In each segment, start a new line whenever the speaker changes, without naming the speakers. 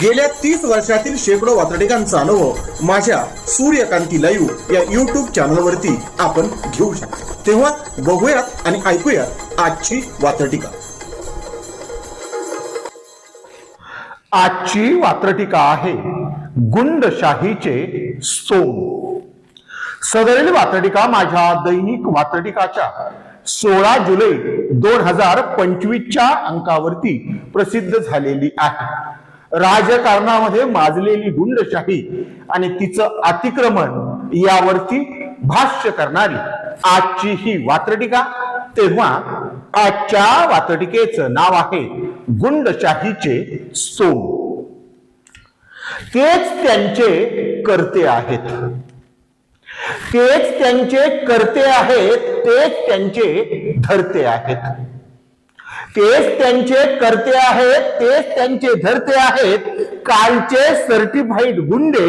गेल्या तीस वर्षातील शेकडो वातडिकांचा अनुभव माझ्या सूर्यकांती लाईव्ह या युट्यूब चॅनलवरती आपण घेऊ शकतो. तेव्हा बघूयात आणि ऐकूयात आजची वातडिका
आजची वात्रटिका आहे गुंडशाहीचे सोम. सदरील वात्रटिका माझ्या दैनिक वात्रटिकाच्या सोळा जुलै दोन हजार पंचवीसच्या अंकावरती प्रसिद्ध झालेली आहे. राजकारणामध्ये माजलेली गुंडशाही आणि तिचं अतिक्रमण यावरती भाष्य करणारी आजची ही वात्रटिका. तेव्हा आजच्या वात्रटिकेचं नाव आहे गुंडशाहीचे सोम. तेच त्यांचे करते आहेत. तेच त्यांचे करते आहेत तेच त्यांचे धरते आहेत. तेच त्यांचे करते आहेत तेच त्यांचे धरते आहेत. कालचे सर्टिफाईड गुंडे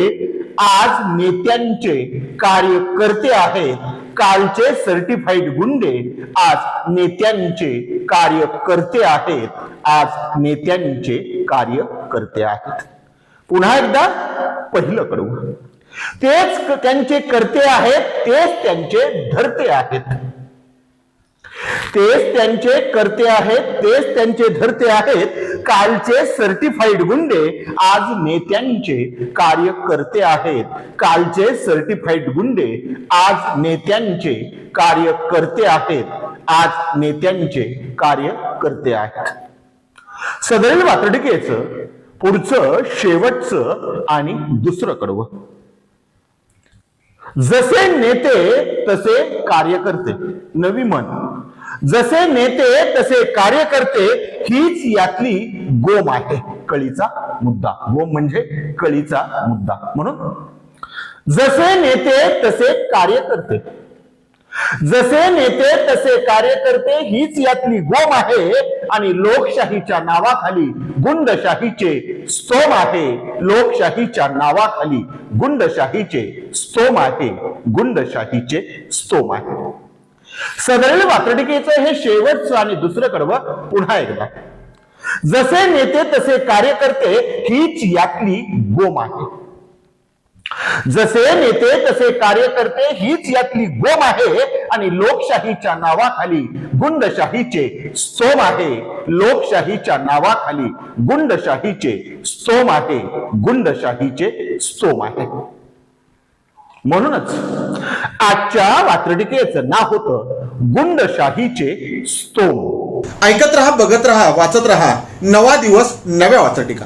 आज नेत्यांचे कार्यकर्ते आहेत. कालचे सर्टिफाईड गुंडे आज नेत्यांचे कार्यकर्ते आहेत. आज नेत्यांचे कार्यकर्ते आहेत. पुन्हा एकदा पहिलं कडू तेच त्यांचे करते आहेत तेच त्यांचे धरते आहेत. तेच त्यांचे करते आहेत तेच त्यांचे धरते आहेत कालचे सर्टिफाईड गुंडे आज नेत्यांचे कार्यकर्ते आहेत. कालचे सर्टिफाईड गुंडे आज नेत्यांचे कार्यकर्ते आहेत. आज नेत्यांचे कार्यकर्ते आहेत. सदरील वातडिकेचं पुढचं शेवटचं आणि दुसरं कडवं जसे नेते तसे कार्यकर्ते. नवी मन. जसे नेते तसे कार्यकर्ते हीच यातली गोम आहे कळीचा मुद्दा. गोम म्हणजे कळीचा मुद्दा. म्हणून जसे नेते तसे कार्यकर्ते. जसे नेते तसे कार्यकर्ते हीच यातली गोम आहे आणि लोकशाहीच्या नावाखाली गुंडशाहीचे स्तोम आहे. लोकशाहीच्या नावाखाली गुंडशाहीचे स्तोम आहे. गुंडशाहीचे स्तोम आहे. सदरेल वात्रटिकेचं हे शेवटचं आणि दुसरं कडवं पुन्हा एकदा. जसे नेते तसे कार्यकर्ते हीच यातली गोम आहे. जसे नेते तसे कार्यकर्ते हीच यातली गोम आहे आणि लोकशाहीच्या नावाखाली गुंडशाहीचे सोम आहे. लोकशाहीच्या नावाखाली गुंडशाहीचे सोम आहे. गुंडशाहीचे सोम आहे. म्हणूनच आजच्या वात्रटिकेचं नाव होतं गुंडशाहीचे स्तोम.
ऐकत रहा बघत रहा वाचत रहा. नवा दिवस नव्या वात्रटिका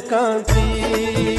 কাঁদি